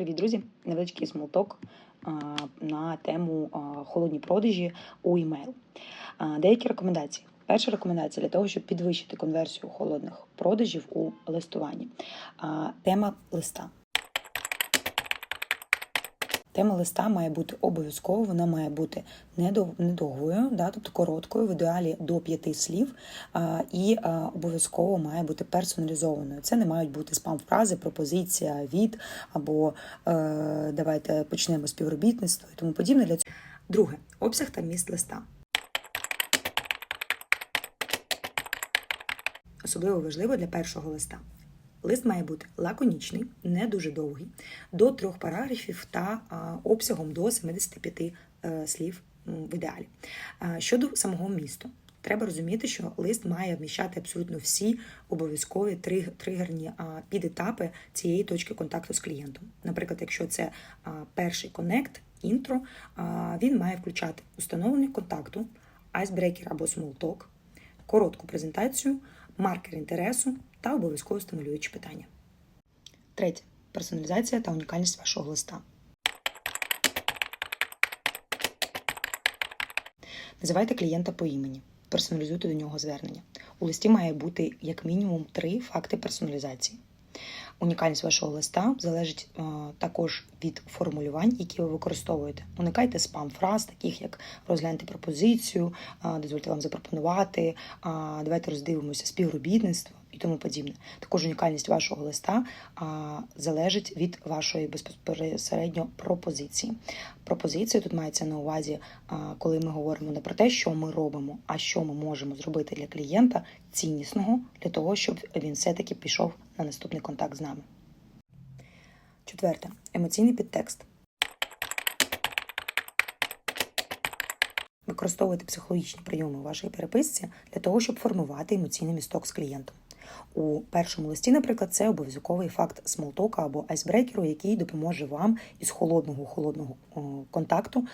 Привіт, друзі! Невеличкий смолток на тему холодні продажі у імейл. Деякі рекомендації. Перша рекомендація для того, щоб підвищити конверсію холодних продажів у листуванні. Тема листа. Тема листа має бути обов'язково, вона має бути недов- недовгою, да, тобто короткою, в ідеалі до п'яти слів, а, і обов'язково має бути персоналізованою. Це не мають бути спам-фрази, пропозиція, від або е, давайте почнемо співробітництво і тому подібне. Для цього. Друге обсяг та міст листа. Особливо важливо для першого листа. Лист має бути лаконічний, не дуже довгий, до трьох параграфів та обсягом до 75 е, слів в ідеалі. Щодо самого місту, треба розуміти, що лист має вміщати абсолютно всі обов'язкові тригерні підетапи цієї точки контакту з клієнтом. Наприклад, якщо це перший коннект, інтро, він має включати установлення контакту, айсбрекер або смолток, коротку презентацію, маркер інтересу та обов'язково стимулюючі питання. Третє. Персоналізація та унікальність вашого листа. Називайте клієнта по імені. Персоналізуйте до нього звернення. У листі має бути як мінімум три факти персоналізації. Унікальність вашого листа залежить е, також від формулювань, які ви використовуєте. Уникайте спам-фраз, таких як розгляньте пропозицію, е, дозвольте вам запропонувати, е, давайте роздивимося співробітництво тому подібне. Також унікальність вашого листа е, залежить від вашої безпосередньо пропозиції. Пропозиція тут мається на увазі, е, коли ми говоримо не про те, що ми робимо, а що ми можемо зробити для клієнта ціннісного для того, щоб він все-таки пішов на наступний контакт з нами. Четверте емоційний підтекст. Використовуйте психологічні прийоми у вашій переписці для того, щоб формувати емоційний місток з клієнтом. У першому листі, наприклад, це обов'язковий факт смолтока або айсбрекеру, який допоможе вам із холодного холодного контакту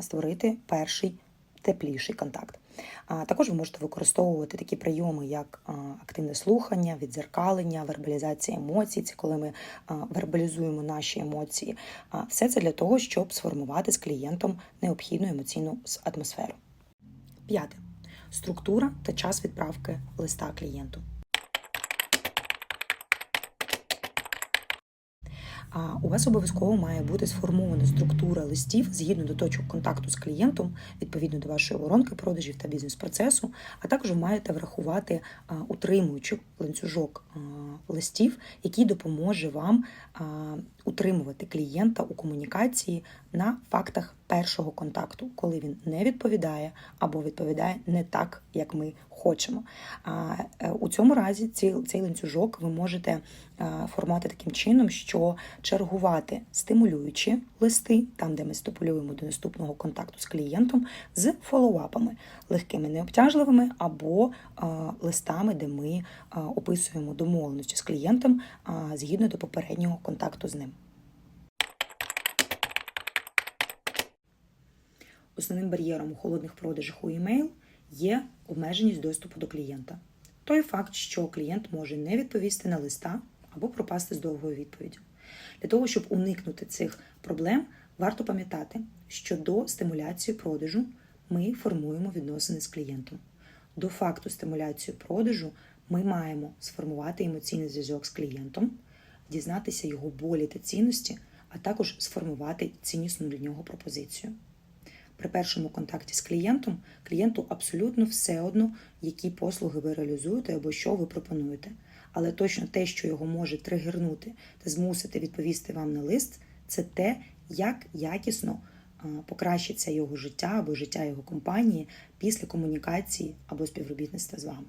створити перший тепліший контакт. А також ви можете використовувати такі прийоми, як активне слухання, відзеркалення, вербалізація емоцій. Це коли ми вербалізуємо наші емоції. Все це для того, щоб сформувати з клієнтом необхідну емоційну атмосферу. П'яте структура та час відправки листа клієнту. А у вас обов'язково має бути сформована структура листів згідно до точок контакту з клієнтом, відповідно до вашої воронки продажів та бізнес-процесу. А також маєте врахувати утримуючий ланцюжок листів, який допоможе вам утримувати клієнта у комунікації на фактах першого контакту, коли він не відповідає або відповідає не так, як ми хочемо. А е, у цьому разі цей, ланцюжок ви можете е, формувати таким чином, що чергувати стимулюючі листи, там де ми стимулюємо до наступного контакту з клієнтом, з фоллоуапами, легкими необтяжливими або е, листами, де ми описуємо домовленості з клієнтом згідно до попереднього контакту з ним. Основним бар'єром у холодних продажах у email є обмеженість доступу до клієнта. Той факт, що клієнт може не відповісти на листа або пропасти з довгою відповіддю. Для того, щоб уникнути цих проблем, варто пам'ятати, що до стимуляції продажу ми формуємо відносини з клієнтом. До факту стимуляції продажу ми маємо сформувати емоційний зв'язок з клієнтом, дізнатися його болі та цінності, а також сформувати ціннісну для нього пропозицію. При першому контакті з клієнтом клієнту абсолютно все одно, які послуги ви реалізуєте або що ви пропонуєте. Але точно те, що його може тригернути та змусити відповісти вам на лист, це те, як якісно покращиться його життя або життя його компанії після комунікації або співробітництва з вами.